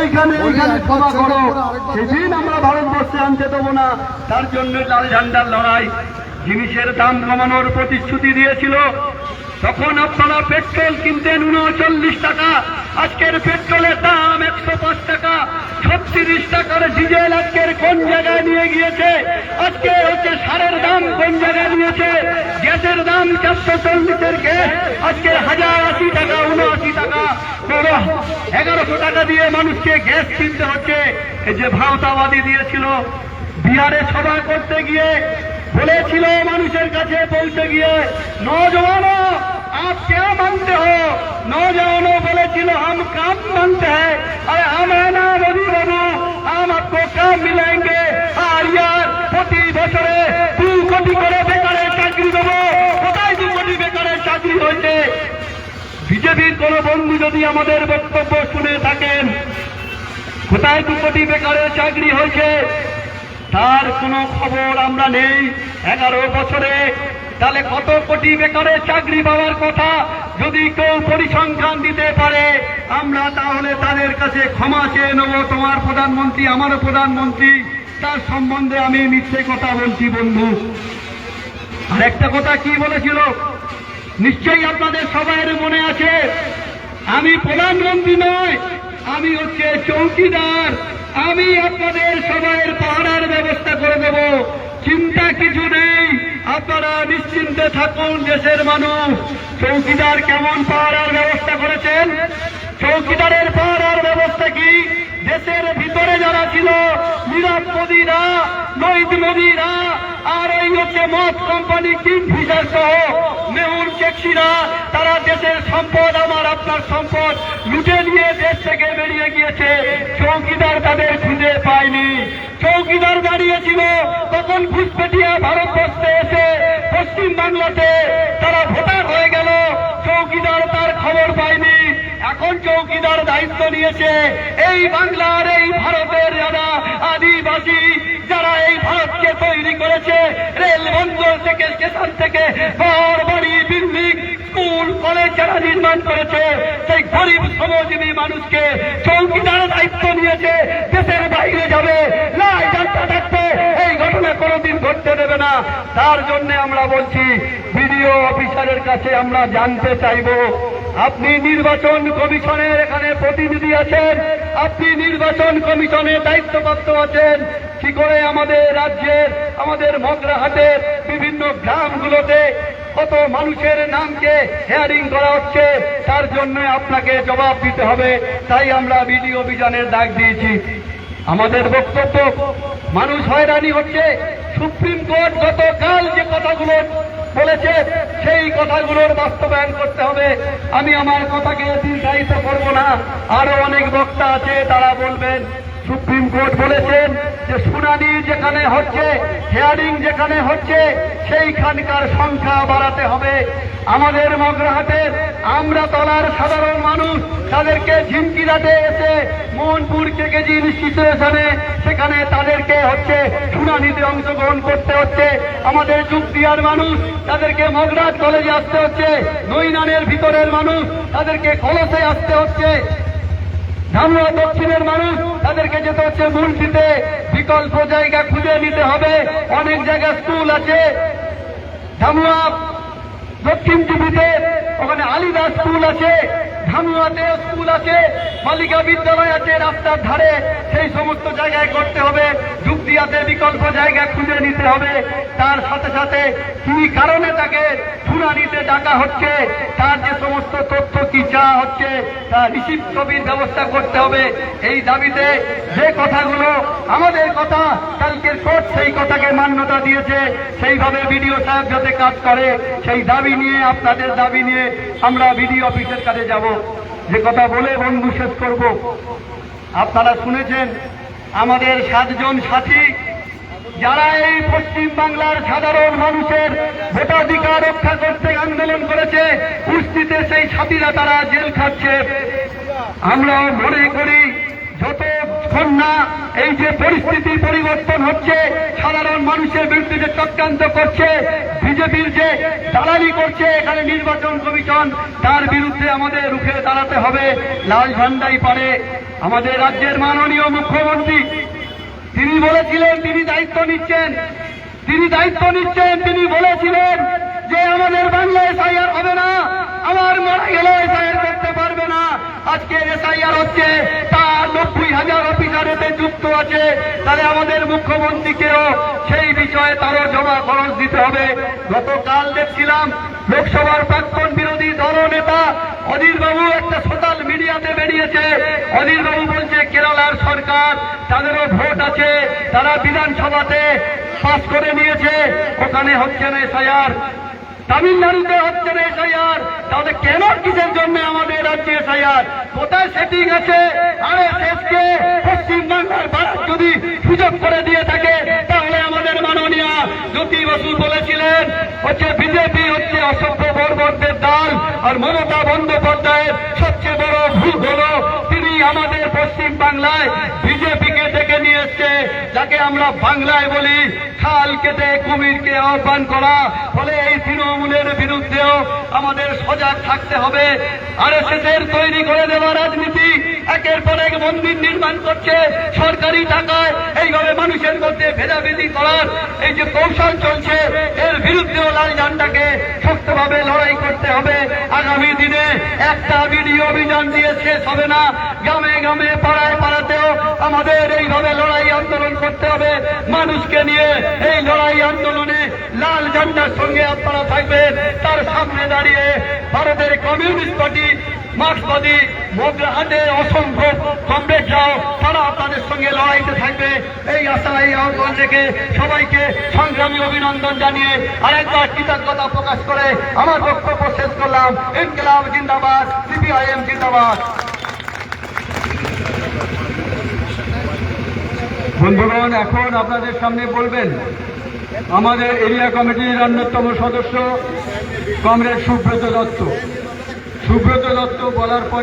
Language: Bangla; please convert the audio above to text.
এইখানে এইখানে ক্ষমা করো। সেদিন আমরা ভারতবর্ষে আনতে দেবো না। তার জন্য লাল ঝান্ডার লড়াই। জিনিসের দাম কমানোর প্রতিশ্রুতি দিয়েছিল। তখন আপনারা পেট্রোল কিনতেন উনচল্লিশ টাকা। আজকের পেট্রোলের দাম একশো পাঁচ টাকা। ছত্রিশ টাকার ডিজেল আজকের কোন জায়গায় নিয়ে গিয়েছে? আজকে হচ্ছে সারের দাম কোন জায়গায় নিয়েছে? গ্যাসের দাম চারশো চল্লিশের গ্যাস আজকে হাজার আশি টাকা উনআশি টাকা পুরো এগারোশো টাকা দিয়ে মানুষকে গ্যাস কিনতে হচ্ছে এই যে ভারতাবাদী দিয়েছিল বিহারে সভা করতে গিয়ে বলেছিল মানুষের কাছে পৌঁছে গিয়ে নজওয়ানো आप क्या मानते हो नौजवानों बोले चिलो हम काम मानते हैं अरे हम है ना मोदी बाबू हम आपको काम मिलाएंगे আর ইয়ার প্রতি বছরে দু কোটি করে বিজেপির কোন বন্ধু যদি আমাদের বক্তব্য শুনে থাকেন, কোথায় দু কোটি বেকারের চাকরি হয়েছে, তার কোনো খবর আমরা নেই। এগারো বছরে তাহলে কত কোটি বেকারের চাকরি পাওয়ার কথা যদি কেউ পরিসংখ্যান দিতে পারে, আমরা তাহলে তাদের কাছে ক্ষমা চেয়ে নেব। তোমার প্রধানমন্ত্রী, আমারও প্রধানমন্ত্রী, তার সম্বন্ধে আমি মিথ্যে কথা বলছি, বন্ধু। আর একটা কথা কি বলেছিল? নিশ্চয়ই আপনাদের সবাই মনে আছে, আমি প্রধানমন্ত্রী নয়, আমি হচ্ছে চৌকিদার, আমি আপনাদের সবাইয়ের পাহারার ব্যবস্থা করে দেব। চিন্তা কিছু নেই, আপনারা নিশ্চিন্তে থাকুন, দেশের মানুষ। চৌকিদার কেমন পাহারার ব্যবস্থা করেছেন? চৌকিদারের পাহারার ব্যবস্থা কি? দেশের ভিতরে যারা ছিল নীরব মোদীরা নৈদ মোদীরা আর এই হচ্ছে মদ কোম্পানি কিং ফিশার সহ মেহুর চেক্সিরা, তারা দেশের সম্পদ, আমার আপনার সম্পদ লুটে নিয়ে দেশ থেকে বেরিয়ে গিয়েছে। চৌকিদার তাদের খুঁজে পায়নি। চৌকিদার দাঁড়িয়েছিল, তখন ঘুষপেটিয়া ভারতবর্ষে এসে পশ্চিম বাংলাতে তারা ভোটার হয়ে গেল। চৌকিদার তার খবর পায়নি। এখন চৌকিদার দায়িত্ব নিয়েছে, এই বাংলার, এই ভারতের যারা আদিবাসী যারা এই ভারতকে তৈরি করেছে রেল বন্দর থেকে স্টেশন থেকে ঘর বাড়ি বিল্ডিং স্কুল, কলেজ যারা নির্মাণ করেছে, সেই গরিব শ্রমজীবী মানুষকে চৌকিদার দায়িত্ব নিয়েছে, দেশের বাইরে যাবে, লাই জানতে থাকবে, এই ঘটনা কোনোদিন ঘটতে দেবে না। তার জন্য আমরা বলছি, বিডিও অফিসারের কাছে আমরা জানতে চাইব, আপনি নির্বাচন কমিশনের এখানে প্রতিনিধি আছেন, আপনি নির্বাচন কমিশনের দায়িত্বপ্রাপ্ত আছেন করে আমাদের রাজ্যের, আমাদের মগরাহাটের বিভিন্ন গ্রামগুলোতে কত মানুষের নামকে হেয়ারিং করা হচ্ছে, তার জন্য আপনাকে জবাব দিতে হবে, তাই আমরা বিডিও অভিযানের ডাক দিয়েছি। আমাদের বক্তব্য, মানুষ হয়রানি হচ্ছে, সুপ্রিম কোর্ট গতকাল যে কথাগুলো বলেছে, সেই কথাগুলোর বাস্তবায়ন করতে হবে। আমি আমার কথাকে দীর্ঘায়িত করব না, আরও অনেক বক্তা আছে, তারা বলবেন সুপ্রিম কোর্ট বলেছেন যে শুনানি যেখানে হচ্ছে হিয়ারিং যেখানে হচ্ছে, সেইখানকার সংখ্যা বাড়াতে হবে। আমাদের মগরাহাটের আমরা তলার সাধারণ মানুষ তাদেরকে ঝিমকিরাতে এসে মোহনপুর কেকেজি ইনস্টিটিউশনে, সেখানে তাদেরকে হচ্ছে শুনানিতে অংশগ্রহণ করতে হচ্ছে। আমাদের যুক্তিয়ার মানুষ তাদেরকে মগরাট কলেজে আসতে হচ্ছে। নৈনানের ভিতরের মানুষ তাদেরকে কলসে আসতে হচ্ছে। ধামরা দক্ষিণের মানুষ, তাদেরকে যেতে হচ্ছে মুন্সিতে বিকল্প জায়গা খুঁজে নিতে হবে। অনেক জায়গায় স্কুল আছে। ধামুয়া দক্ষিণ টিভিতে, ওখানে আলিদা স্কুল আছে। ধামুয়াতে স্কুল আছে। মালিকা বিদ্যালয় আছে রাস্তার ধারে। সেই সমস্ত জায়গায় করতে হবে। যুক্তিয়াতে বিকল্প জায়গা খুঁজে নিতে হবে। তার সাথে সাথে কি কারণে তাকে শুনানিতে ডাকা হচ্ছে, তার যে সমস্ত তথ্য কি চা হচ্ছে, তা রিসিভ ছবির ব্যবস্থা করতে হবে। এই দাবিতে যে কথাগুলো, আমাদের কথা কালকের কোর্ট সেই কথাকে মান্যতা দিয়েছে। সেইভাবে বিডিও সাহেব যাতে কাজ করে, সেই দাবি নিয়ে, আপনাদের দাবি নিয়ে আমরা বিডিও অফিসের কাছে যাব। যে কথা বলে বন্ধু শেষ করব। আপনারা শুনেছেন আমাদের সাতজন সাথী, যারা এই পশ্চিম বাংলার সাধারণ মানুষের ভোটাধিকার রক্ষা করতে আন্দোলন করেছে, কুস্তিতে সেই সাথীরা তারা জেল খাচ্ছে। আমরাও মনে করি যতক্ষণ না এই যে পরিস্থিতি পরিবর্তন হচ্ছে, সাধারণ মানুষের বিরুদ্ধে যে চক্রান্ত করছে বিজেপির যে দালালি করছে, এখানে নির্বাচন কমিশন, তার বিরুদ্ধে আমাদের রুখে দাঁড়াতে হবে। লাল ঝান্ডাই পারে আমাদের রাজ্যের মাননীয় মুখ্যমন্ত্রী। তিনি বলেছিলেন, তিনি দায়িত্ব নিচ্ছেন। তিনি দায়িত্ব নিচ্ছেন, তিনি বলেছিলেন যে আমাদের বাংলায় এসআইআর হবে না। আমার মারা গেলে এসআইআর করতে পারবে না। আজকে এসআইআর হচ্ছে নব্বই হাজার অফিসার এতে যুক্ত আছে, তাহলে আমাদের মুখ্যমন্ত্রীকেও সেই বিষয়ে তারও জমা খরচ দিতে হবে। গতকাল দেখছিলাম লোকসভার প্রাক্তন বিরোধী দল নেতা অধীর বাবু একটা সোশ্যাল মিডিয়াতে বেরিয়েছে। অধীর বাবু বলছে, কেরালার সরকার, তাদেরও ভোট আছে, তারা বিধানসভাতে পাস করে নিয়েছে ওখানে হচ্ছে না এসআইআর তামিলনাড়ুতে হচ্ছে না এসআইআর, তাহলে কেন কিসের জন্য আমাদের রাজ্যে এসআইআর? কোথায় সেটিং আছে? আরে দেশকে পশ্চিমবাংলার ভারত যদি সুযোগ করে দিয়ে থাকে, তাহলে আমাদের মাননীয় জ্যোতি বসু বলেছিলেন, হচ্ছে বিজেপি হচ্ছে অসভ্য বর্বরদের দল, আর মমতা বন্দ্যোপাধ্যায়ের সবচেয়ে বড় ভুল হলো, তিনি আমাদের পশ্চিম বাংলায় বিজেপিকে ডেকে নিয়ে এসছে, যাকে আমরা বাংলায় বলি কেটে কুমিরকে আহ্বান করা, ফলে এই তৃণমূলের বিরুদ্ধেও আমাদের সজাগ থাকতে হবে। আর এর তৈরি করে দেওয়া রাজনীতি, একের পর এক মন্দির নির্মাণ করছে, সরকারি টাকায়। এইভাবে মানুষের মধ্যে ভেদাভেদি করার এই যে কৌশল চলছে, এর বিরুদ্ধেও লাল ঝান্ডাকে শক্তভাবে লড়াই করতে হবে। আগামী দিনে একটা বিডিও অভিযান দিয়ে শেষ হবে না। গ্রামে গ্রামে পাড়ায় পাড়াতেও আমাদের এইভাবে লড়াই করতে হবে। মানুষকে নিয়ে এই লড়াই আন্দোলনে লাল ঝান্ডার সঙ্গে আপনারা থাকবেন। তার সামনে দাঁড়িয়ে ভারতের কমিউনিস্ট পার্টি, মার্ক্সবাদী মোগরাহাটে অসংখ্য কমরেডরাও তারা আপনাদের সঙ্গে লড়াইতে থাকবে। এই আশা, এই আহ্বান থেকে সবাইকে সংগ্রামী অভিনন্দন জানিয়ে আরেকবার কৃতজ্ঞতা প্রকাশ করে আমার বক্তব্য শেষ করলাম। ইনকলাব জিন্দাবাদ, সিপিআইএম জিন্দাবাদ। বন্ধুগণ এখন আপনাদের সামনে বলবেন, আমাদের এরিয়া কমিটির অন্যতম সদস্য কমরেড সুব্রত দত্ত। সুব্রত দত্ত বলার পরে